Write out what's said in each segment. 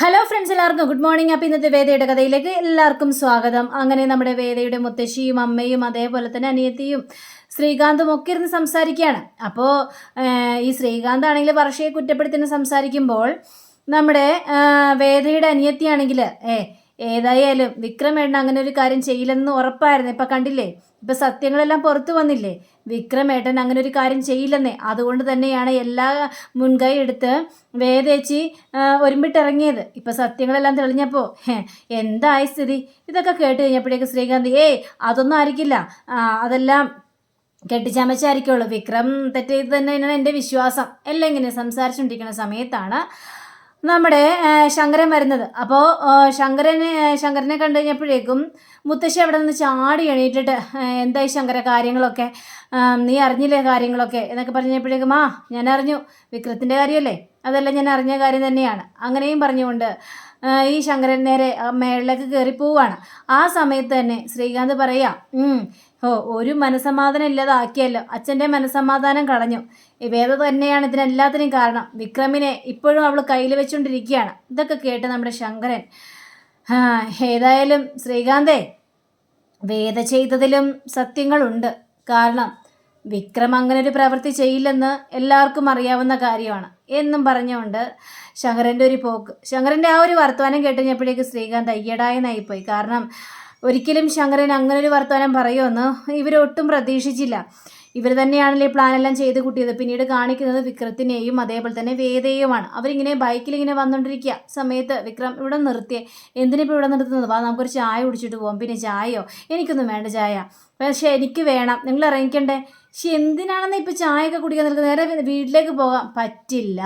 Hello friends എല്ലാവർക്കും good morning അപ്പം ഇന്നത്തെ വേദയുടെ കഥയിലേക്ക് എല്ലാവർക്കും സ്വാഗതം. അങ്ങനെ നമ്മുടെ വേദയുടെ മുത്തശ്ശിയും അമ്മയും അതേപോലെ തന്നെ അനിയത്തിയും ശ്രീകാന്തും ഒക്കെ ഇരുന്ന് സംസാരിക്കുകയാണ്. അപ്പോൾ ഈ ശ്രീകാന്ത് ആണെങ്കിൽ വർഷയെ കുറ്റപ്പെടുത്തി സംസാരിക്കുമ്പോൾ നമ്മുടെ വേദയുടെ അനിയത്തിയാണെങ്കിൽ ഏ ഏതായാലും വിക്രമേണ്ണ അങ്ങനെ ഒരു കാര്യം ചെയ്യില്ലെന്ന് ഉറപ്പായിരുന്നു. ഇപ്പം കണ്ടില്ലേ? ഇപ്പം സത്യങ്ങളെല്ലാം പുറത്തു വന്നില്ലേ? വിക്രമേട്ടൻ അങ്ങനെ ഒരു കാര്യം ചെയ്യില്ലെന്നേ. അതുകൊണ്ട് തന്നെയാണ് എല്ലാ മുൻകൈ എടുത്ത് വേദേച്ചി ഒരുമ്പിട്ടിറങ്ങിയത്. ഇപ്പം സത്യങ്ങളെല്ലാം തെളിഞ്ഞപ്പോൾ എന്തായ സ്ഥിതി? ഇതൊക്കെ കേട്ട് കഴിഞ്ഞപ്പോഴേക്ക് ശ്രീകാന്ത് ഏയ് അതൊന്നും ആയിരിക്കില്ല. അതെല്ലാം കെട്ടിച്ചമച്ചായിരിക്കുള്ളൂ. വിക്രം തെറ്റ് ചെയ്ത് തന്നെയാണ് എന്റെ വിശ്വാസം. എല്ലാം ഇങ്ങനെ സംസാരിച്ചുകൊണ്ടിരിക്കുന്ന സമയത്താണ് നമ്മുടെ ശങ്കരൻ വരുന്നത്. അപ്പോൾ ശങ്കരനെ ശങ്കരനെ കണ്ടു കഴിഞ്ഞപ്പോഴേക്കും മുത്തശ്ശി അവിടെ നിന്ന് ചാടി എണീറ്റിട്ട് എന്തായി ശങ്കര കാര്യങ്ങളൊക്കെ? നീ അറിഞ്ഞില്ലേ കാര്യങ്ങളൊക്കെ? എന്നൊക്കെ പറഞ്ഞപ്പോഴേക്കും ആ ഞാൻ അറിഞ്ഞു വിക്രത്തിന്റെ കാര്യമല്ലേ? അതെല്ലാം ഞാൻ അറിഞ്ഞ കാര്യം തന്നെയാണ്. അങ്ങനെയും പറഞ്ഞുകൊണ്ട് ഈ ശങ്കരൻ നേരെ മേളിലേക്ക് കയറി പോവാണ് ആ സമയത്ത് തന്നെ ശ്രീകാന്ത് പറയാ "ഉം, ഓ ഒരു മനസമാധാനം ഇല്ലാതാക്കിയല്ലോ. അച്ഛന്റെ മനസമാധാനം കളഞ്ഞു. വേദ തന്നെയാണ് ഇതിനെല്ലാത്തിനും കാരണം. വിക്രമിനെ ഇപ്പോഴും അവൾ കയ്യിൽ വെച്ചുകൊണ്ടിരിക്കുകയാണ് ഇതൊക്കെ കേട്ട് നമ്മുടെ ശങ്കരൻ ഏതായാലും ശ്രീകാന്തേ വേദ ചെയ്തതിലും സത്യങ്ങളുണ്ട്. കാരണം വിക്രം അങ്ങനെ ഒരു പ്രവൃത്തി ചെയ്യില്ലെന്ന് എല്ലാവർക്കും അറിയാവുന്ന കാര്യമാണ്. എന്നും പറഞ്ഞുകൊണ്ട് ശങ്കരന്റെ ഒരു പോക്ക്. ശങ്കരന്റെ ആ ഒരു വർത്തമാനം കേട്ടുകഴിഞ്ഞപ്പോഴേക്ക് ശ്രീകാന്ത് അയ്യടായെന്നായിപ്പോയി. കാരണം ഒരിക്കലും ശങ്കരൻ അങ്ങനെ ഒരു വർത്തമാനം പറയുമെന്ന് ഇവരൊട്ടും പ്രതീക്ഷിച്ചില്ല. ഇവർ തന്നെയാണല്ലോ ഈ പ്ലാനെല്ലാം ചെയ്ത് കൂട്ടിയത്. പിന്നീട് കാണിക്കുന്നത് വിക്രത്തിനെയും അതേപോലെ തന്നെ വേദയുമാണ് അവരിങ്ങനെ ബൈക്കിൽ ഇങ്ങനെ വന്നുകൊണ്ടിരിക്കുക സമയത്ത് വിക്രം ഇവിടെ നിർത്തിയേ. എന്തിനിപ്പോൾ ഇവിടെ നിർത്തുന്നത്? വാ നമുക്കൊരു ചായ കുടിച്ചിട്ട് പോകാം പിന്നെ ചായയോ? എനിക്കൊന്നും വേണ്ട ചായ. പക്ഷേ എനിക്ക് വേണം. നിങ്ങൾ ഇറങ്ങിക്കണ്ടേ? പക്ഷെ എന്തിനാണെന്ന് ഇപ്പോൾ ചായയൊക്കെ കുടിക്കാൻ നിൽക്കുന്നത്? നേരെ വീട്ടിലേക്ക് പോകാം. പറ്റില്ല.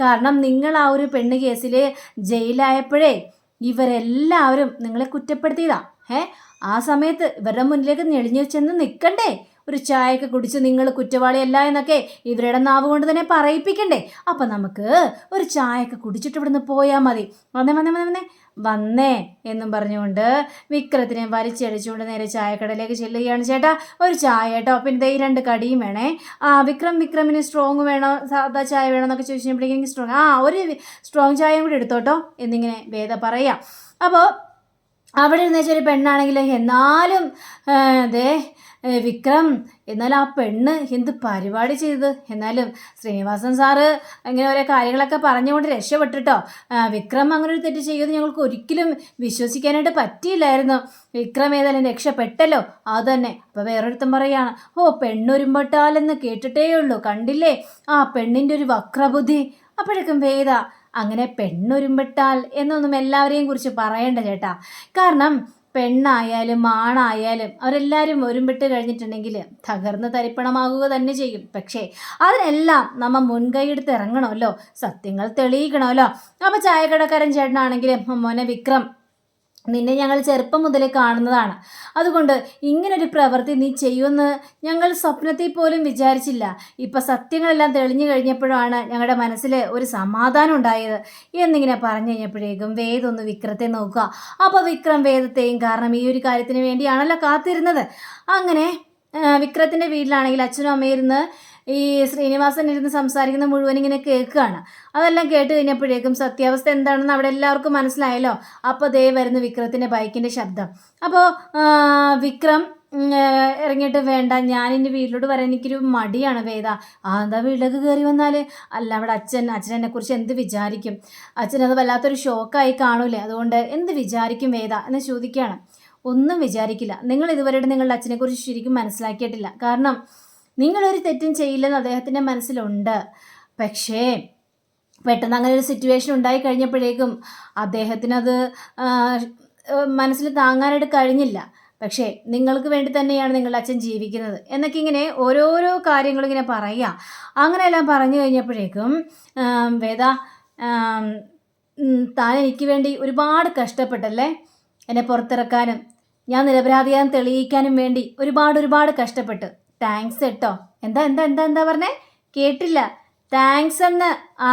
കാരണം നിങ്ങൾ ആ ഒരു പെണ്ണ് കേസിൽ ജയിലായപ്പോഴേ ഇവരെല്ലാവരും നിങ്ങളെ കുറ്റപ്പെടുത്തിയതാ. ഏ ആ സമയത്ത് ഇവരുടെ മുന്നിലേക്ക് ഞെളിഞ്ഞു ചെന്ന് നിൽക്കണ്ടേ ഒരു ചായയൊക്കെ കുടിച്ച് നിങ്ങൾ കുറ്റവാളിയല്ല എന്നൊക്കെ ഇവരുടെ നാവ് കൊണ്ട് തന്നെ പറയിപ്പിക്കണ്ടേ? അപ്പം നമുക്ക് ഒരു ചായയൊക്കെ കുടിച്ചിട്ട് ഇവിടുന്ന് പോയാൽ മതി. വന്നേ വന്നേ വന്നേ വന്നേ. വന്നേ എന്നും പറഞ്ഞുകൊണ്ട് വിക്രത്തിനെ വലിച്ചടിച്ചുകൊണ്ട് നേരെ ചായക്കടയിലേക്ക് ചെല്ലുകയാണ് ചേട്ടാ. ഒരു ചായ കേട്ടോ. പിന്നെ ഈ രണ്ട് കടിയും വേണേ. ആ വിക്രം വിക്രമിന് സ്ട്രോങ് വേണോ? സാധാ ചായ വേണോ എന്നൊക്കെ ചോദിച്ചപ്പോഴേക്കും സ്ട്രോങ് ആ ഒരു സ്ട്രോങ് ചായയും കൂടി എടുത്തോട്ടോ. എന്നിങ്ങനെ വേദ പറയാം. അപ്പോൾ അവിടെ ഇരുന്നേച്ച ഒരു പെണ്ണാണെങ്കിൽ എന്നാലും അതേ വിക്രം എന്നാൽ ആ പെണ്ണ് എന്ത് പരിപാടി ചെയ്തത് എന്നാലും ശ്രീനിവാസൻ സാറ് അങ്ങനെ ഓരോ കാര്യങ്ങളൊക്കെ പറഞ്ഞുകൊണ്ട് രക്ഷപ്പെട്ടിട്ടോ? വിക്രം അങ്ങനെ ഒരു തെറ്റ് ചെയ്യുമെന്ന് ഞങ്ങൾക്ക് ഒരിക്കലും വിശ്വസിക്കാനായിട്ട് പറ്റിയില്ലായിരുന്നു. വിക്രം ഏതായാലും രക്ഷപ്പെട്ടല്ലോ. അത് തന്നെ. അപ്പോൾ വേറൊരുത്തം പറയുകയാണ് ഓ പെണ്ണൊരുമ്പെട്ടാലെന്ന് കേട്ടിട്ടേ ഉള്ളൂ. കണ്ടില്ലേ? ആ പെണ്ണിന്റെ ഒരു വക്രബുദ്ധി. അപ്പോഴേക്കും വേദ അങ്ങനെ പെണ്ണൊരുമ്പെട്ടാൽ എന്നൊന്നും എല്ലാവരെയും കുറിച്ച് പറയണ്ട ചേട്ടാ. കാരണം പെണ്ണായാലും ആണായാലും അവരെല്ലാവരും ഒരുമ്പിട്ട് കഴിഞ്ഞിട്ടുണ്ടെങ്കിൽ തകർന്ന് തരിപ്പണമാകുക തന്നെ ചെയ്യും. പക്ഷേ അതിനെല്ലാം നമ്മൾ മുൻകൈയെടുത്ത് ഇറങ്ങണമല്ലോ. സത്യങ്ങൾ തെളിയിക്കണമല്ലോ. അപ്പോൾ ചായക്കടക്കാരൻ ചേട്ടനാണെങ്കിലും മോനെ വിക്രം നിന്നെ ഞങ്ങൾ ചെറുപ്പം മുതലേ കാണുന്നതാണ്. അതുകൊണ്ട് ഇങ്ങനൊരു പ്രവൃത്തി നീ ചെയ്യുമെന്ന് ഞങ്ങൾ സ്വപ്നത്തിൽ പോലും വിചാരിച്ചില്ല. ഇപ്പം സത്യങ്ങളെല്ലാം തെളിഞ്ഞു കഴിഞ്ഞപ്പോഴാണ് ഞങ്ങളുടെ മനസ്സിൽ ഒരു സമാധാനം ഉണ്ടായത്. എന്നിങ്ങനെ പറഞ്ഞു കഴിഞ്ഞപ്പോഴേക്കും വേദം ഒന്ന് വിക്രത്തെ നോക്കുക. അപ്പോൾ വിക്രം വേദത്തെയും കാരണം ഈ ഒരു കാര്യത്തിന് വേണ്ടിയാണല്ലോ കാത്തിരുന്നത്. അങ്ങനെ വിക്രത്തിന്റെ വീട്ടിലാണെങ്കിൽ അച്ഛനും അമ്മയും ഇരുന്ന് ഈ ശ്രീനിവാസൻ ഇരുന്ന് സംസാരിക്കുന്ന മുഴുവൻ ഇങ്ങനെ കേൾക്കുകയാണ്. അതെല്ലാം കേട്ട് കഴിഞ്ഞപ്പോഴേക്കും സത്യാവസ്ഥ എന്താണെന്ന് അവിടെ എല്ലാവർക്കും മനസ്സിലായല്ലോ. അപ്പോൾ ദേ വരുന്ന വിക്രത്തിന്റെ ബൈക്കിന്റെ ശബ്ദം. അപ്പോൾ വിക്രം ഇറങ്ങിയിട്ട് വേണ്ട ഞാൻ എന്റെ വീട്ടിലോട്ട് വരാൻ എനിക്കൊരു മടിയാണ് വേദ. ആ എന്താ വീട്ടിലേക്ക് കയറി വന്നാൽ അല്ല അവിടെ അച്ഛൻ അച്ഛൻ എന്നെക്കുറിച്ച് എന്ത് വിചാരിക്കും? അച്ഛൻ അത് വല്ലാത്തൊരു ഷോക്കായി കാണൂലേ? അതുകൊണ്ട് എന്ത് വിചാരിക്കും വേദ എന്ന് ചോദിക്കുകയാണ്. ഒന്നും വിചാരിക്കില്ല. നിങ്ങൾ ഇതുവരെയായിട്ട് നിങ്ങളുടെ അച്ഛനെക്കുറിച്ച് ശരിക്കും മനസ്സിലാക്കിയിട്ടില്ല. കാരണം നിങ്ങളൊരു തെറ്റും ചെയ്യില്ലെന്ന് അദ്ദേഹത്തിന്റെ മനസ്സിലുണ്ട്. പക്ഷേ പെട്ടെന്ന് അങ്ങനെ ഒരു സിറ്റുവേഷൻ ഉണ്ടായി കഴിഞ്ഞപ്പോഴേക്കും അദ്ദേഹത്തിനത് മനസ്സിൽ താങ്ങാനായിട്ട് കഴിഞ്ഞില്ല. പക്ഷേ നിങ്ങൾക്ക് വേണ്ടി തന്നെയാണ് നിങ്ങളുടെ അച്ഛൻ ജീവിക്കുന്നത്. എന്നൊക്കെ ഇങ്ങനെ ഓരോരോ കാര്യങ്ങളിങ്ങനെ പറയുക. അങ്ങനെയെല്ലാം പറഞ്ഞു കഴിഞ്ഞപ്പോഴേക്കും വേദ താൻ എനിക്ക് വേണ്ടി ഒരുപാട് കഷ്ടപ്പെട്ടല്ലേ? എന്നെ പുറത്തിറക്കാനും ഞാൻ നിരപരാധിയാൻ തെളിയിക്കാനും വേണ്ടി ഒരുപാട് ഒരുപാട് കഷ്ടപ്പെട്ടു. താങ്ക്സ് കേട്ടോ. എന്താ എന്താ എന്താ എന്താ പറഞ്ഞേ? കേട്ടില്ല. താങ്ക്സ് എന്ന്. ആ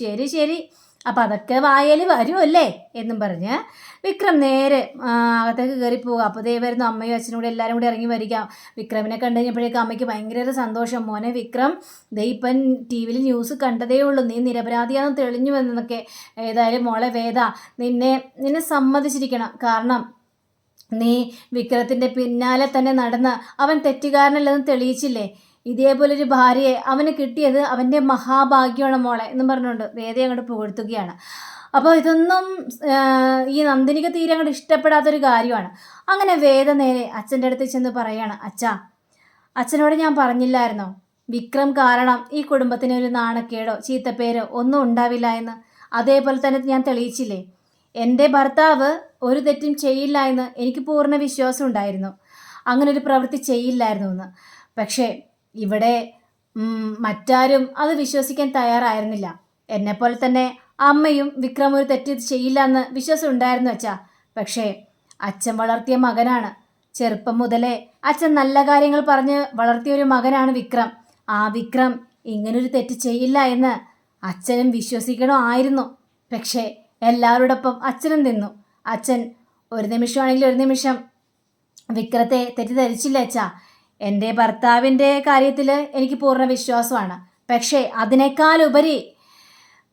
ശരി ശരി. അപ്പം അതൊക്കെ വായയിൽ വരുമല്ലേ എന്നും പറഞ്ഞ്. വിക്രം നേരെ അകത്തേക്ക് കയറി പോകുക അപ്പോൾ ദേ വരുന്നു അമ്മയും അച്ഛനും കൂടെ എല്ലാവരും കൂടി ഇറങ്ങി വരിക. വിക്രമിനെ കണ്ടു കഴിഞ്ഞപ്പോഴേക്കും അമ്മയ്ക്ക് ഭയങ്കര സന്തോഷം. മോനെ വിക്രം ദേ ഇപ്പം ടി വിയിൽ ന്യൂസ് കണ്ടതേ ഉള്ളൂ. നീ നിരപരാധിയാണെന്ന് തെളിഞ്ഞു വന്നതൊക്കെ. ഏതായാലും മോളെ വേദ നിന്നെ നിന്നെ സമ്മതിച്ചിരിക്കണം. കാരണം നീ വിക്രത്തിന്റെ പിന്നാലെ തന്നെ നടന്ന് അവൻ തെറ്റുകാരനല്ലെന്ന് തെളിയിച്ചില്ലേ? ഇതേപോലൊരു ഭാര്യയെ അവന് കിട്ടിയത് അവന്റെ മഹാഭാഗ്യമാണ് മോളെ എന്നും പറഞ്ഞുകൊണ്ട് വേദ അങ്ങോട്ട് പുകഴ്ത്തുകയാണ്. അപ്പോൾ ഇതൊന്നും ഈ നന്ദിനിക്ക് തീരെ അങ്ങോട്ട് ഇഷ്ടപ്പെടാത്തൊരു കാര്യമാണ്. അങ്ങനെ വേദ നേരെ അച്ഛന്റെ അടുത്ത് ചെന്ന് പറയാണ് അച്ഛാ അച്ഛനോട് ഞാൻ പറഞ്ഞില്ലായിരുന്നോ? വിക്രം കാരണം ഈ കുടുംബത്തിന് ഒരു നാണക്കേടോ ചീത്തപ്പേരോ ഒന്നും ഉണ്ടാവില്ല എന്ന്. അതേപോലെ തന്നെ ഞാൻ തെളിയിച്ചില്ലേ? എന്റെ ഭർത്താവ് ഒരു തെറ്റും ചെയ്യില്ല എന്ന് എനിക്ക് പൂർണ വിശ്വാസം ഉണ്ടായിരുന്നു. അങ്ങനെ ഒരു പ്രവൃത്തി ചെയ്യില്ലായിരുന്നു എന്ന് പക്ഷേ ഇവിടെ മറ്റാരും അത് വിശ്വസിക്കാൻ തയ്യാറായിരുന്നില്ല. എന്നെപ്പോലെ തന്നെ അമ്മയും വിക്രം ഒരു തെറ്റ് ചെയ്യില്ല എന്ന് വിശ്വാസം ഉണ്ടായിരുന്നു അച്ഛാ. പക്ഷേ അച്ഛൻ വളർത്തിയ മകനാണ്. ചെറുപ്പം മുതലേ അച്ഛൻ നല്ല കാര്യങ്ങൾ പറഞ്ഞ് വളർത്തിയ ഒരു മകനാണ് വിക്രം. ആ വിക്രം ഇങ്ങനൊരു തെറ്റ് ചെയ്യില്ല എന്ന് അച്ഛനും വിശ്വസിക്കണോ ആയിരുന്നു പക്ഷേ എല്ലാവരോടൊപ്പം അച്ഛനും തിന്നു അച്ഛൻ ഒരു നിമിഷമാണെങ്കിൽ ഒരു നിമിഷം. വിക്രത്തെ തെറ്റിദ്ധരിച്ചില്ല അച്ഛാ? എന്റെ ഭർത്താവിന്റെ കാര്യത്തിൽ എനിക്ക് പൂർണ വിശ്വാസമാണ്. പക്ഷേ അതിനേക്കാളുപരി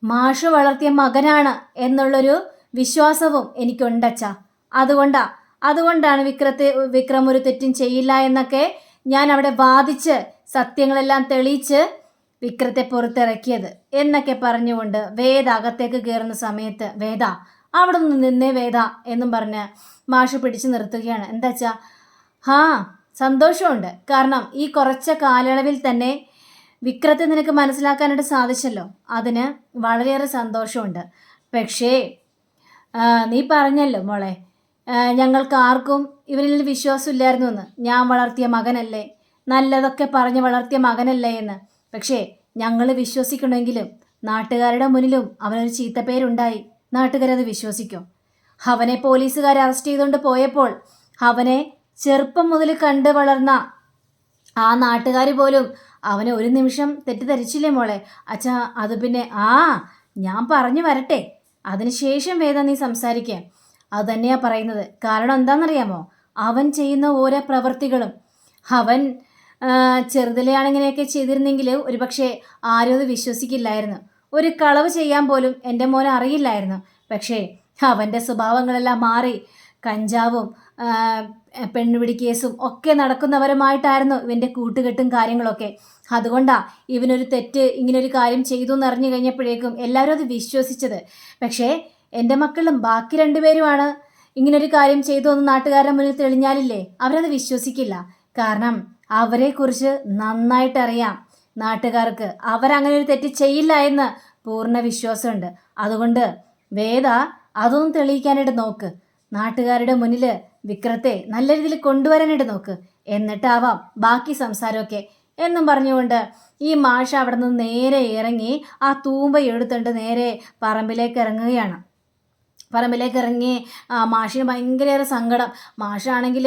മാഷ് വളർത്തിയ മകനാണ് എന്നുള്ളൊരു വിശ്വാസവും എനിക്കുണ്ടച്ച അതുകൊണ്ടാ അതുകൊണ്ടാണ് വിക്രത്തെ വിക്രം ഒരു തെറ്റും ചെയ്യില്ല എന്നൊക്കെ ഞാൻ അവിടെ വാദിച്ച് സത്യങ്ങളെല്ലാം തെളിയിച്ച് വിക്രത്തെ പുറത്തിറക്കിയത് എന്നൊക്കെ പറഞ്ഞുകൊണ്ട് വേദ അകത്തേക്ക് കയറുന്ന സമയത്ത് വേദ അവിടെ നിന്ന് നിന്നേ വേദ എന്നും പറഞ്ഞ് മാഷ് പിടിച്ചു നിർത്തുകയാണ്. എന്താ വെച്ചാ ഹാ സന്തോഷമുണ്ട്. കാരണം ഈ കുറച്ച കാലയളവിൽ തന്നെ വിക്രത്തെ നിനക്ക് മനസ്സിലാക്കാനായിട്ട് സാധിച്ചല്ലോ. അതിന് വളരെയേറെ സന്തോഷമുണ്ട്. പക്ഷേ നീ പറഞ്ഞല്ലോ മോളെ ഞങ്ങൾക്ക് ആർക്കും ഇവരിൽ വിശ്വാസമില്ലായിരുന്നു എന്ന് ഞാൻ വളർത്തിയ മകനല്ലേ നല്ലതൊക്കെ പറഞ്ഞ് വളർത്തിയ മകനല്ലേ എന്ന്. പക്ഷേ ഞങ്ങൾ വിശ്വസിക്കണമെങ്കിലും നാട്ടുകാരുടെ മുന്നിലും അവനൊരു ചീത്തപ്പേരുണ്ടായി. നാട്ടുകാരത് വിശ്വസിക്കും. അവനെ പോലീസുകാർ അറസ്റ്റ് ചെയ്തുകൊണ്ട് പോയപ്പോൾ അവനെ ചെറുപ്പം മുതൽ കണ്ട് വളർന്ന ആ നാട്ടുകാർ പോലും അവനെ ഒരു നിമിഷം തെറ്റിദ്ധരിച്ചില്ലേ മോളെ? അച്ഛാ അത് പിന്നെ ആ ഞാൻ പറഞ്ഞു വരട്ടെ. അതിനുശേഷം വേദ നീ സംസാരിക്കുക അത് തന്നെയാണ് പറയുന്നത്. കാരണം എന്താണെന്നറിയാമോ? അവൻ ചെയ്യുന്ന ഓരോ പ്രവൃത്തികളും അവൻ ആ, ഇങ്ങനെയൊക്കെ ചെയ്തിരുന്നെങ്കിൽ ഒരുപക്ഷെ ആരും അത് വിശ്വസിക്കില്ലായിരുന്നു. ഒരു കളവ് ചെയ്യാൻ പോലും എന്റെ മോൻ അറിയില്ലായിരുന്നു. പക്ഷേ അവന്റെ സ്വഭാവങ്ങളെല്ലാം മാറി. കഞ്ചാവും പെണ്ണുപിടി കേസും ഒക്കെ നടക്കുന്നവരുമായിട്ടായിരുന്നു ഇവന്റെ കൂട്ടുകെട്ടും കാര്യങ്ങളൊക്കെ. അതുകൊണ്ടാ ഇവനൊരു തെറ്റ് ഇങ്ങനൊരു കാര്യം ചെയ്തു എന്ന് അറിഞ്ഞു കഴിഞ്ഞപ്പോഴേക്കും എല്ലാവരും അത് വിശ്വസിച്ചത്. പക്ഷേ എന്റെ മക്കളും ബാക്കി രണ്ടുപേരുമാണ് ഇങ്ങനൊരു കാര്യം ചെയ്തു എന്ന് നാട്ടുകാരുടെ മുന്നിൽ തെളിഞ്ഞാലില്ലേ? അവരത് വിശ്വസിക്കില്ല. കാരണം അവരെക്കുറിച്ച് നന്നായിട്ട് അറിയാം നാട്ടുകാർക്ക് അവരങ്ങനെ ഒരു തെറ്റ് ചെയ്യില്ല എന്ന് പൂർണ വിശ്വാസമുണ്ട്. അതുകൊണ്ട് വേദ അതൊന്നും തെളിയിക്കാനായിട്ട് നോക്ക്. നാട്ടുകാരുടെ മുന്നിൽ വിക്രത്തെ നല്ല രീതിയിൽ കൊണ്ടുവരാനായിട്ട് നോക്ക്. എന്നിട്ടാവാം ബാക്കി സംസാരമൊക്കെ. എന്നും പറഞ്ഞുകൊണ്ട് ഈ മാഷ അവിടെ നിന്ന് നേരെ ഇറങ്ങി ആ തൂമ്പ എടുത്തുകൊണ്ട് നേരെ പറമ്പിലേക്ക് ഇറങ്ങുകയാണ്. പറമ്പിലേക്ക് ഇറങ്ങി മാഷിന് ഭയങ്കരേറെ സങ്കടം. മാഷാണെങ്കിൽ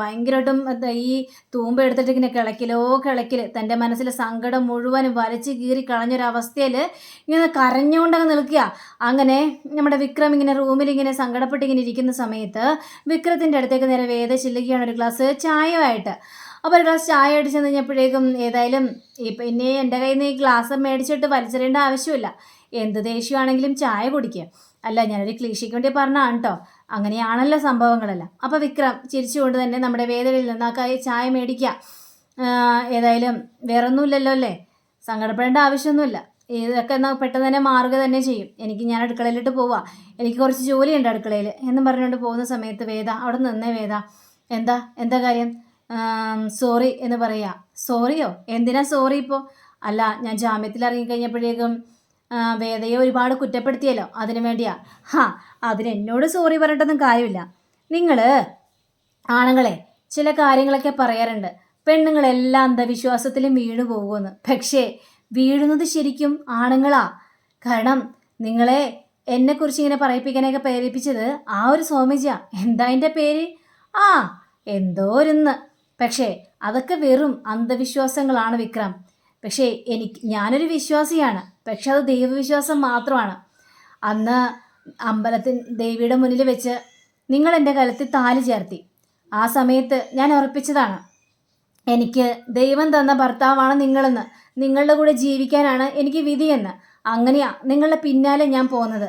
ഭയങ്കരമായിട്ടും ഈ തൂമ്പ എടുത്തിട്ട് ഇങ്ങനെ കിളക്കിലോ കിളക്കിൽ തന്റെ മനസ്സിലെ സങ്കടം മുഴുവനും വലിച്ചു കീറി കളഞ്ഞൊരവസ്ഥയിൽ ഇങ്ങനെ കരഞ്ഞുകൊണ്ടങ്ങ് നിൽക്കുക. അങ്ങനെ നമ്മുടെ വിക്രം ഇങ്ങനെ റൂമിൽ ഇങ്ങനെ സങ്കടപ്പെട്ട് ഇങ്ങനെ ഇരിക്കുന്ന സമയത്ത് വിക്രത്തിന്റെ അടുത്തേക്ക് നേരെ വേദ ചില്ലുകയാണ് ഒരു ഗ്ലാസ് ചായമായിട്ട് അപ്പോൾ ഒരു ഗ്ലാസ് ചായ അടിച്ചു കഴിഞ്ഞപ്പോഴേക്കും ഏതായാലും ഇപ്പം ഇനി എന്റെ കയ്യിൽ നിന്ന് ഈ ഗ്ലാസ് മേടിച്ചിട്ട് വലിച്ചെറിയേണ്ട ആവശ്യമില്ല. എന്ത് ദേഷ്യമാണെങ്കിലും ചായ കുടിക്കുക അല്ല ഞാനൊരു ക്ലീശയ്ക്ക് വേണ്ടി പറഞ്ഞാണ് കേട്ടോ അങ്ങനെയാണല്ലോ സംഭവങ്ങളെല്ലാം. അപ്പോൾ വിക്രം ചിരിച്ചുകൊണ്ട് തന്നെ നമ്മുടെ വേദനയിൽ നിന്ന് ആ കൈ ചായ മേടിക്കുക ഏതായാലും വേറെ ഒന്നുമില്ലല്ലോ അല്ലേ? സങ്കടപ്പെടേണ്ട ആവശ്യമൊന്നുമില്ല. ഇതൊക്കെ എന്നാൽ പെട്ടെന്ന് തന്നെ മാറുക തന്നെ ചെയ്യും. എനിക്ക് ഞാൻ അടുക്കളയിലിട്ട് പോവാ. എനിക്ക് കുറച്ച് ജോലിയുണ്ട് അടുക്കളയിൽ എന്നും പറഞ്ഞുകൊണ്ട് പോകുന്ന സമയത്ത് വേദ അവിടെ നിന്നേ വേദ എന്താ? എന്താ കാര്യം? സോറി എന്ന് പറയുക സോറിയോ? എന്തിനാ സോറി ഇപ്പോൾ അല്ല ഞാൻ ജാമ്യത്തിൽ ഇറങ്ങിക്കഴിഞ്ഞപ്പോഴേക്കും വേദയെ ഒരുപാട് കുറ്റപ്പെടുത്തിയല്ലോ. അതിനു വേണ്ടിയാ. ഹാ അതിനെന്നോട് സോറി പറഞ്ഞിട്ടൊന്നും കാര്യമില്ല. നിങ്ങൾ ആണുങ്ങളെ ചില കാര്യങ്ങളൊക്കെ പറയാറുണ്ട്. പെണ്ണുങ്ങളെല്ലാം അന്ധവിശ്വാസത്തിലും വീണു പോകുമെന്ന് പക്ഷേ വീഴുന്നത് ശരിക്കും ആണുങ്ങളാ. കാരണം നിങ്ങളെ എന്നെക്കുറിച്ച് ഇങ്ങനെ പറയിപ്പിക്കാനൊക്കെ പ്രേരിപ്പിച്ചത് ആ ഒരു സ്വാമിജിയാ. എന്താ എന്റെ പേര്? ആ എന്തോ ഒരുന്ന്. പക്ഷേ അതൊക്കെ വെറും അന്ധവിശ്വാസങ്ങളാണ് വിക്രം. പക്ഷേ എനിക്ക് ഞാനൊരു വിശ്വാസിയാണ്. പക്ഷെ അത് ദൈവവിശ്വാസം മാത്രമാണ്. അന്ന് അമ്പലത്തിൽ ദേവിയുടെ മുന്നിൽ വെച്ച് നിങ്ങൾ എന്റെ കലത്തിൽ താലി ചേർത്തി. ആ സമയത്ത് ഞാൻ ഉറപ്പിച്ചതാണ് എനിക്ക് ദൈവം തന്ന ഭർത്താവാണ് നിങ്ങളെന്ന്. നിങ്ങളുടെ കൂടെ ജീവിക്കാനാണ് എനിക്ക് വിധിയെന്ന്. അങ്ങനെയാ നിങ്ങളുടെ പിന്നാലെ ഞാൻ പോകുന്നത്.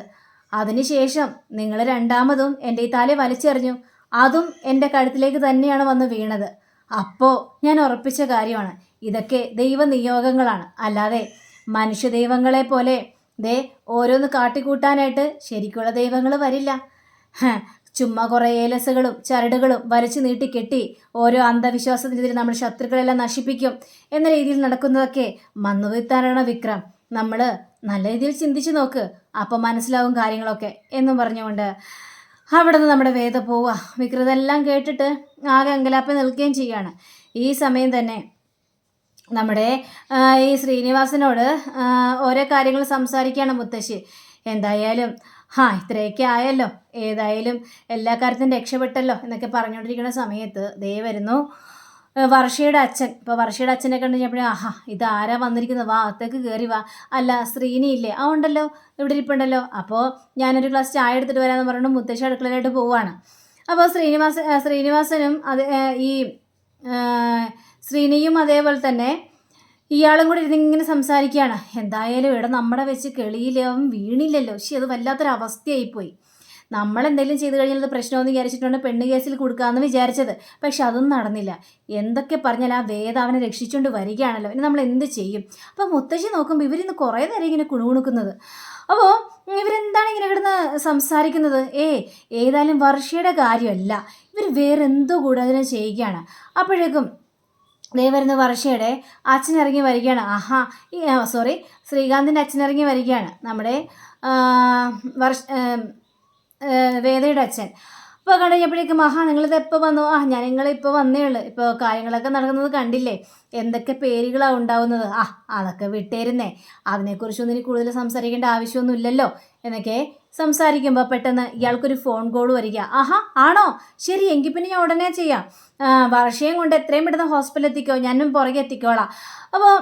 അതിനുശേഷം നിങ്ങൾ രണ്ടാമതും എന്റെ ഈ താലി വലിച്ചെറിഞ്ഞു. അതും എന്റെ കഴുത്തിലേക്ക് തന്നെയാണ് വന്ന് വീണത്. അപ്പോൾ ഞാൻ ഉറപ്പിച്ച കാര്യമാണ് ഇതൊക്കെ ദൈവനിയോഗങ്ങളാണ്. അല്ലാതെ മനുഷ്യ ദൈവങ്ങളെ പോലെ ദേ ഓരോന്ന് കാട്ടിക്കൂട്ടാനായിട്ട് ശരിക്കുള്ള ദൈവങ്ങൾ വരില്ല. ചുമ്മാ കുറേ ഏലസുകളും ചരടുകളും വരച്ചു നീട്ടി കെട്ടി ഓരോ അന്ധവിശ്വാസത്തിനെതിരെ നമ്മൾ ശത്രുക്കളെല്ലാം നശിപ്പിക്കും എന്ന രീതിയിൽ നടക്കുന്നതൊക്കെ മന്നുവെത്താനാണ് വിക്രം. നമ്മൾ നല്ല രീതിയിൽ ചിന്തിച്ചു നോക്ക് അപ്പം മനസ്സിലാവും കാര്യങ്ങളൊക്കെ എന്നും പറഞ്ഞുകൊണ്ട്. അവിടെ നിന്ന് നമ്മുടെ വേദ പോവുക. വിക്രതെല്ലാം കേട്ടിട്ട് ആകെ അങ്കലാപ്പി നിൽക്കുകയും ചെയ്യുകയാണ് ഈ സമയം തന്നെ നമ്മുടെ ഈ ശ്രീനിവാസനോട് ആ, ഓരോ കാര്യങ്ങൾ സംസാരിക്കുകയാണ് മുത്തശ്ശി. എന്തായാലും ഹാ ഇത്രയൊക്കെ ആയല്ലോ. ഏതായാലും എല്ലാ കാര്യത്തിനും രക്ഷപ്പെട്ടല്ലോ എന്നൊക്കെ പറഞ്ഞുകൊണ്ടിരിക്കുന്ന സമയത്ത് ദേ വരുന്നു ആ, വർഷയുടെ അച്ഛൻ. ഇപ്പോൾ വർഷയുടെ അച്ഛനെ കണ്ടു കഴിഞ്ഞപ്പോഴേ ആഹാ ആരാ വന്നിരിക്കുന്നത്? വാ അകത്തേക്ക് കയറി വാ. അല്ല ശ്രീനി ഇല്ലേ? ആ ഉണ്ടല്ലോ. ഇവിടെ ഇരിപ്പുണ്ടല്ലോ. അപ്പോൾ ഞാനൊരു ഗ്ലാസ് ചായ എടുത്തിട്ട് വരാമെന്ന് പറഞ്ഞു മുത്തശ്ശി അടുക്കളയിലായിട്ട് പോവാണ് അപ്പോൾ ശ്രീനിവാസ ശ്രീനിവാസനും അത് ആ, ഈ ആ, ശ്രീനിയും അതേപോലെ തന്നെ ഇയാളും കൂടി ഇരുന്ന് ഇങ്ങനെ സംസാരിക്കുകയാണ്. എന്തായാലും ഇവിടെ നമ്മുടെ വെച്ച് കെളിയിലവൻ വീണില്ലല്ലോ. ശരി അത് വല്ലാത്തൊരു അവസ്ഥയായിപ്പോയി നമ്മൾ എന്തെങ്കിലും ചെയ്തു കഴിഞ്ഞാൽ അത് പ്രശ്നമെന്ന് വിചാരിച്ചിട്ടുണ്ട് പെണ്ണ് കേസിൽ കൊടുക്കാമെന്ന് വിചാരിച്ചത്. പക്ഷെ അതൊന്നും നടന്നില്ല. എന്തൊക്കെ പറഞ്ഞാൽ ആ വേദ അവനെ രക്ഷിച്ചുകൊണ്ട് വരികയാണല്ലോ. ഇനി നമ്മൾ എന്ത് ചെയ്യും? അപ്പോൾ മുത്തശ്ശി നോക്കുമ്പോൾ ഇവരിന്ന് കുറേ നേരം ഇങ്ങനെ കുണുകുണുക്കുന്നത്. അപ്പോൾ ഇവരെന്താണ് ഇങ്ങനെ കിടന്ന് സംസാരിക്കുന്നത്? ഏ ഏതായാലും വർഷയുടെ കാര്യമല്ല. ഇവർ വേറെന്തോ അതിനെ ചെയ്യുകയാണ്. അപ്പോഴേക്കും ദേ വരുന്ന വർഷയുടെ അച്ഛൻ ഇറങ്ങി വരികയാണ്. ആഹാ സോറി ശ്രീകാന്തിന്റെ അച്ഛൻ ഇറങ്ങി വരികയാണ് നമ്മുടെ വർഷ വേദയുടെ അച്ഛൻ. കണ്ടു കഴിഞ്ഞപ്പോഴേക്കും ആഹാ നിങ്ങളിത് എപ്പോൾ വന്നു? ആ ഞാൻ നിങ്ങളിപ്പോൾ വന്നേ ഉള്ളൂ. ഇപ്പോൾ കാര്യങ്ങളൊക്കെ നടക്കുന്നത് കണ്ടില്ലേ? എന്തൊക്കെ പേരുകളാണ് ഉണ്ടാവുന്നത്? ആ അതൊക്കെ വിട്ടേരുന്നേ. അതിനെക്കുറിച്ചൊന്നും ഇനി കൂടുതൽ സംസാരിക്കേണ്ട ആവശ്യമൊന്നുമില്ലല്ലോ എന്നൊക്കെ സംസാരിക്കുമ്പോൾ പെട്ടെന്ന് ഇയാൾക്കൊരു ഫോൺ കോൾ വരിക. ആഹാ ആണോ? ശരി എങ്കിൽ പിന്നെ ഞാൻ ഉടനെ ചെയ്യാം. വർഷയും കൊണ്ട് എത്രയും പെട്ടെന്ന് ഹോസ്പിറ്റലിൽ എത്തിക്കോ. ഞാനും പുറകെ എത്തിക്കോളാം. അപ്പോൾ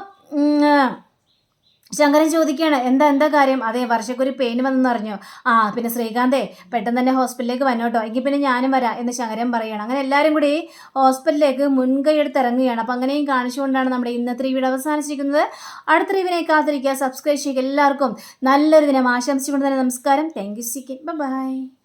ശങ്കരൻ ചോദിക്കുകയാണ് എന്താ എന്താ കാര്യം? അതെ വർഷക്കൊരു പെയിൻ വന്നെന്ന് അറിഞ്ഞു. ആ പിന്നെ ശ്രീകാന്തേ പെട്ടെന്ന് തന്നെ ഹോസ്പിറ്റലിലേക്ക് വന്നോട്ടോ. എങ്കിൽ പിന്നെ ഞാനും വരാം എന്ന് ശങ്കരൻ പറയുകയാണ്. അങ്ങനെ എല്ലാവരും കൂടി ഹോസ്പിറ്റലിലേക്ക് മുൻകൈ എടുത്ത് ഇറങ്ങുകയാണ്. അപ്പം അങ്ങനെയും കാണിച്ചുകൊണ്ടാണ് നമ്മുടെ ഇന്നത്തെ വീഡിയോ അവസാനിച്ചിരിക്കുന്നത്. അടുത്ത റിവിനെ കാത്തിരിക്കുക. സബ്സ്ക്രൈബ് ചെയ്യുക. എല്ലാവർക്കും നല്ലൊരു ദിനം. ആശംസിച്ചുകൊണ്ട് തന്നെ നമസ്കാരം. താങ്ക് യു സിക്ക് ബൈ